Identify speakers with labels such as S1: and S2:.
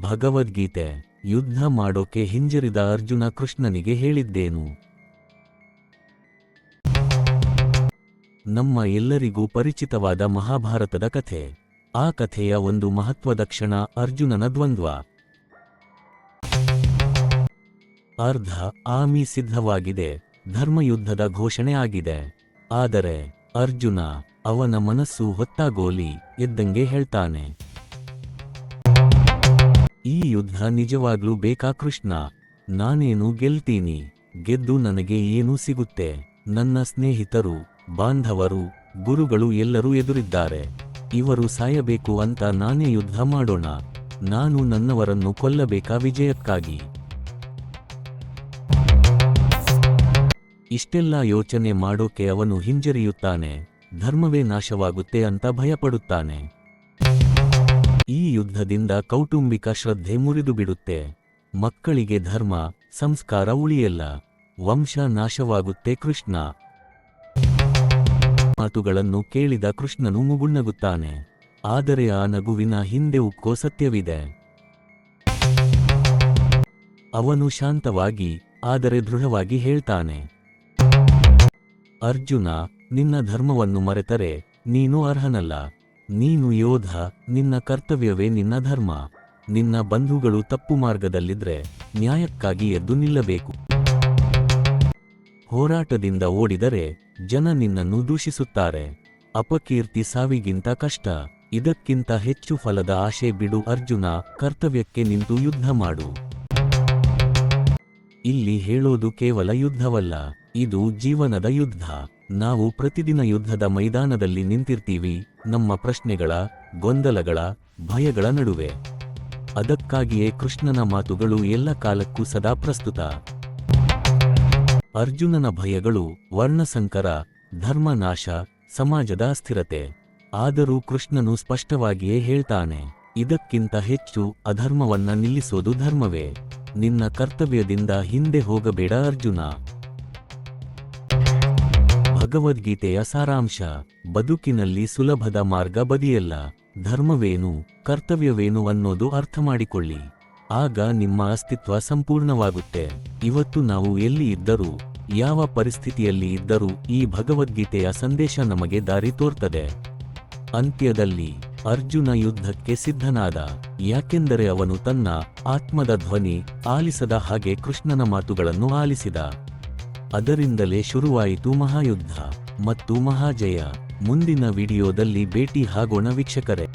S1: ಭಗವದ್ಗೀತೆ ಯುದ್ಧ ಮಾಡೋಕೆ ಹಿಂಜರಿದ ಅರ್ಜುನ ಕೃಷ್ಣನಿಗೆ ಹೇಳಿದ್ದೇನು. ನಮ್ಮ ಎಲ್ಲರಿಗೂ ಪರಿಚಿತವಾದ ಮಹಾಭಾರತದ ಕಥೆ. ಆ ಕಥೆಯ ಒಂದು ಮಹತ್ವದ ಕ್ಷಣ ಅರ್ಜುನನ ದ್ವಂದ್ವ. ಅರ್ಧ ಆಮಿ ಸಿದ್ಧವಾಗಿದೆ, ಧರ್ಮಯುದ್ಧದ ಘೋಷಣೆ ಆಗಿದೆ. ಆದರೆ ಅರ್ಜುನ ಅವನ ಮನಸ್ಸು ಹೊತ್ತಾಗೋಲಿ ಎದ್ದಂಗೆ ಹೇಳ್ತಾನೆ. ಈ ಯುದ್ಧ ನಿಜವಾಗ್ಲೂ ಬೇಕಾ ಕೃಷ್ಣ? ನಾನೇನು ಗೆಲ್ತೀನಿ? ಗೆದ್ದು ನನಗೆ ಏನು ಸಿಗುತ್ತೆ? ನನ್ನ ಸ್ನೇಹಿತರು, ಬಾಂಧವರು, ಗುರುಗಳು ಎಲ್ಲರೂ ಎದುರಿದ್ದಾರೆ. ಇವರು ಸಾಯಬೇಕು ಅಂತ ನಾನೇ ಯುದ್ಧ ಮಾಡೋಣ. ನಾನು ನನ್ನವರನ್ನು ಕೊಲ್ಲಬೇಕಾ ವಿಜಯಕ್ಕಾಗಿ? ಇಷ್ಟೆಲ್ಲ ಯೋಚನೆ ಮಾಡೋಕೆ ಅವನು ಹಿಂಜರಿಯುತ್ತಾನೆ. ಧರ್ಮವೇ ನಾಶವಾಗುತ್ತೆ ಅಂತ ಭಯಪಡುತ್ತಾನೆ. ಈ ಯುದ್ಧದಿಂದ ಕೌಟುಂಬಿಕ ಶ್ರದ್ಧೆ ಮುರಿದು ಬಿಡುತ್ತೆ. ಮಕ್ಕಳಿಗೆ ಧರ್ಮ, ಸಂಸ್ಕಾರ ಉಳಿಯಲ್ಲ. ವಂಶ ನಾಶವಾಗುತ್ತೆ ಕೃಷ್ಣ. ಮಾತುಗಳನ್ನು ಕೇಳಿದ ಕೃಷ್ಣನು ಮುಗುಣ್ಣಗುತ್ತಾನೆ. ಆದರೆ ಆ ನಗುವಿನ ಹಿಂದೆ ಉಕ್ಕೋ ಸತ್ಯವಿದೆ. ಅವನು ಶಾಂತವಾಗಿ, ಆದರೆ ದೃಢವಾಗಿ ಹೇಳ್ತಾನೆ. ಅರ್ಜುನ, ನಿನ್ನ ಧರ್ಮವನ್ನು ಮರೆತರೆ, ನೀನು ಅರ್ಹನಲ್ಲ. ನೀನು ಯೋಧ, ನಿನ್ನ ಕರ್ತವ್ಯವೇ ನಿನ್ನ ಧರ್ಮ. ನಿನ್ನ ಬಂಧುಗಳು ತಪ್ಪು ಮಾರ್ಗದಲ್ಲಿದ್ರೆ ನ್ಯಾಯಕ್ಕಾಗಿ ಎದ್ದು ನಿಲ್ಲಬೇಕು. ಹೋರಾಟದಿಂದ ಓಡಿದರೆ ಜನ ನಿನ್ನನ್ನು ದೂಷಿಸುತ್ತಾರೆ. ಅಪಕೀರ್ತಿ ಸಾವಿಗಿಂತ ಕಷ್ಟ. ಇದಕ್ಕಿಂತ ಹೆಚ್ಚು ಫಲದ ಆಶೆ ಬಿಡು ಅರ್ಜುನ, ಕರ್ತವ್ಯಕ್ಕೆ ನಿಂತು ಯುದ್ಧ ಮಾಡು. ಇಲ್ಲಿ ಹೇಳೋದು ಕೇವಲ ಯುದ್ಧವಲ್ಲ, ಇದು ಜೀವನದ ಯುದ್ಧ. ನಾವು ಪ್ರತಿದಿನ ಯುದ್ಧದ ಮೈದಾನದಲ್ಲಿ ನಿಂತಿರ್ತೀವಿ, ನಮ್ಮ ಪ್ರಶ್ನೆಗಳ, ಗೊಂದಲಗಳ, ಭಯಗಳ ನಡುವೆ. ಅದಕ್ಕಾಗಿಯೇ ಕೃಷ್ಣನ ಮಾತುಗಳು ಎಲ್ಲ ಕಾಲಕ್ಕೂ ಸದಾ ಪ್ರಸ್ತುತ. ಅರ್ಜುನನ ಭಯಗಳು, ವರ್ಣಸಂಕರ, ಧರ್ಮನಾಶ, ಸಮಾಜದ ಅಸ್ಥಿರತೆ. ಆದರೂ ಕೃಷ್ಣನು ಸ್ಪಷ್ಟವಾಗಿಯೇ ಹೇಳ್ತಾನೆ, ಇದಕ್ಕಿಂತ ಹೆಚ್ಚು ಅಧರ್ಮವನ್ನ ನಿಲ್ಲಿಸೋದು ಧರ್ಮವೇ. ನಿನ್ನ ಕರ್ತವ್ಯದಿಂದ ಹಿಂದೆ ಹೋಗಬೇಡ ಅರ್ಜುನ. ಭಗವದ್ಗೀತೆಯ ಸಾರಾಂಶ. ಬದುಕಿನಲ್ಲಿ ಸುಲಭದ ಮಾರ್ಗ ಬದಿಯಲ್ಲ. ಧರ್ಮವೇನು, ಕರ್ತವ್ಯವೇನು ಅನ್ನೋದು ಅರ್ಥ ಮಾಡಿಕೊಳ್ಳಿ ಆಗ ನಿಮ್ಮ ಅಸ್ತಿತ್ವ ಸಂಪೂರ್ಣವಾಗುತ್ತೆ. ಇವತ್ತು ನಾವು ಎಲ್ಲಿ ಇದ್ದರೂ, ಯಾವ ಪರಿಸ್ಥಿತಿಯಲ್ಲಿ ಇದ್ದರೂ ಈ ಭಗವದ್ಗೀತೆಯ ಸಂದೇಶ ನಮಗೆ ದಾರಿ ತೋರ್ತದೆ. ಅಂತ್ಯದಲ್ಲಿ, ಅರ್ಜುನ ಯುದ್ಧಕ್ಕೆ ಸಿದ್ಧನಾದ. ಯಾಕೆಂದರೆ ಅವನು ತನ್ನ ಆತ್ಮದ ಧ್ವನಿ ಆಲಿಸದ ಹಾಗೆ ಕೃಷ್ಣನ ಮಾತುಗಳನ್ನು ಆಲಿಸಿದ. ಅದರಿಂದಲೇ ಶುರುವಾಯಿತು ಮಹಾಯುದ್ಧ ಮತ್ತು ಮಹಾಜಯ. ಮುಂದಿನ ವಿಡಿಯೋದಲ್ಲಿ ಭೇಟಿ ಆಗೋಣ ವೀಕ್ಷಕರೇ.